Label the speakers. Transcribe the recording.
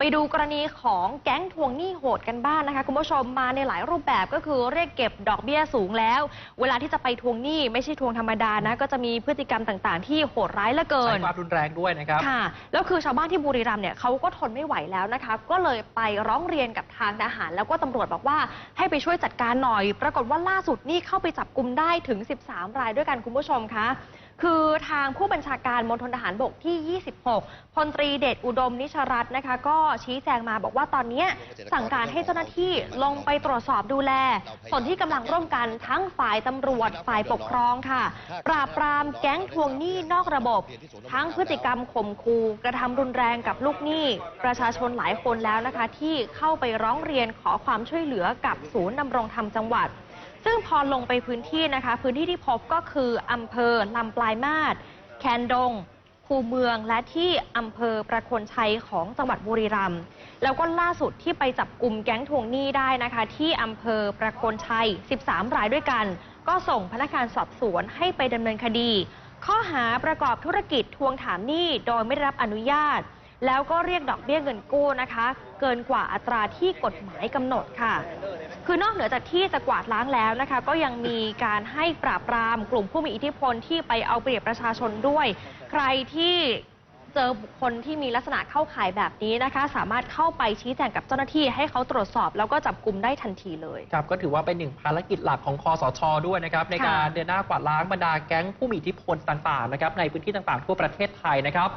Speaker 1: ไปดูกรณีของแก๊งทวงหนี้โหดกันบ้างนะคะ คุณผู้ชมมาในหลายรูปแบบก็คือเรียกเก็บดอกเบี้ยสูงแล้ว เวลาที่จะไปทวงหนี้ไม่ใช่ทวงธรรมดานะ ก็จะมีพฤติกรรมต่างๆ ที่โหดร้ายเหลือเกิน
Speaker 2: ใช้ความรุนแรงด้วยนะครับ
Speaker 1: ค่ะแล้วคือชาวบ้านที่บุรีรัมย์เนี่ยเขาก็ทนไม่ไหวแล้วนะคะ ก็เลยไปร้องเรียนกับทางทหาร แล้วก็ตำรวจบอกว่าให้ไปช่วยจัดการหน่อย ปรากฏว่าล่าสุดนี่เข้าไปจับกลุ่มได้ถึง 13 รายด้วยกันคุณผู้ชมคะ คือทางผู้บัญชาการมณฑลทหารบกที่ 26 พลตรีเดชอุดมนิชรัตน์นะคะ ก็ชี้แจงมาบอกว่าตอนเนี้ยสั่งการให้เจ้าหน้าที่ลงไปตรวจสอบดูแล ส่วนที่กำลังร่วมกันทั้งฝ่ายตำรวจฝ่ายปกครองค่ะ ปราบปรามแก๊งทวงหนี้นอกระบบ ทั้งพฤติกรรมข่มขู่กระทำรุนแรงกับลูกหนี้ ประชาชนหลายคนแล้วนะคะ ที่เข้าไปร้องเรียนขอความช่วยเหลือกับศูนย์ดำรงธรรมจังหวัด ซึ่งพอลงไปพื้นที่นะคะ พื้นที่ที่พบก็คืออำเภอลำปลายมาศแคนดงคูเมืองและที่อำเภอประโคนชัยของจังหวัดบุรีรัมย์แล้วก็ล่าสุดที่ไปจับกลุ่มแก๊งทวงหนี้ได้นะคะ ที่อำเภอประโคนชัย 13 รายด้วยกัน ก็ส่งพนักงานสอบสวนให้ไปดำเนินคดี ข้อหาประกอบธุรกิจทวงถามหนี้โดยไม่ได้รับอนุญาต แล้วก็เรียกดอกเบี้ยเงินกู้นะคะ เกินกว่าอัตราที่กฎหมายกำหนดค่ะ คือนอกเหนือจากที่จะกวาดล้างแล้วนะคะ ก็ยังมีการให้ปราบปรามกลุ่มผู้มีอิทธิพลที่ไปเอาเปรียบประชาชนด้วย ใครที่เจอบุคคลที่มีลักษณะเข้าข่ายแบบนี้นะคะ สามารถเข้าไปชี้แจงกับเจ้าหน้าที่ให้เขาตรวจสอบ แล้วก็จับกลุ่มได้ทันทีเลย
Speaker 2: ครับก็ถือว่าเป็นหนึ่งภารกิจหลักของคอสช ด้วยนะครับ ในการเดินหน้ากวาดล้างบรรดาแก๊งผู้มีอิทธิพลต่างๆนะครับในพื้นที่ต่างๆทั่วประเทศไทยนะครับ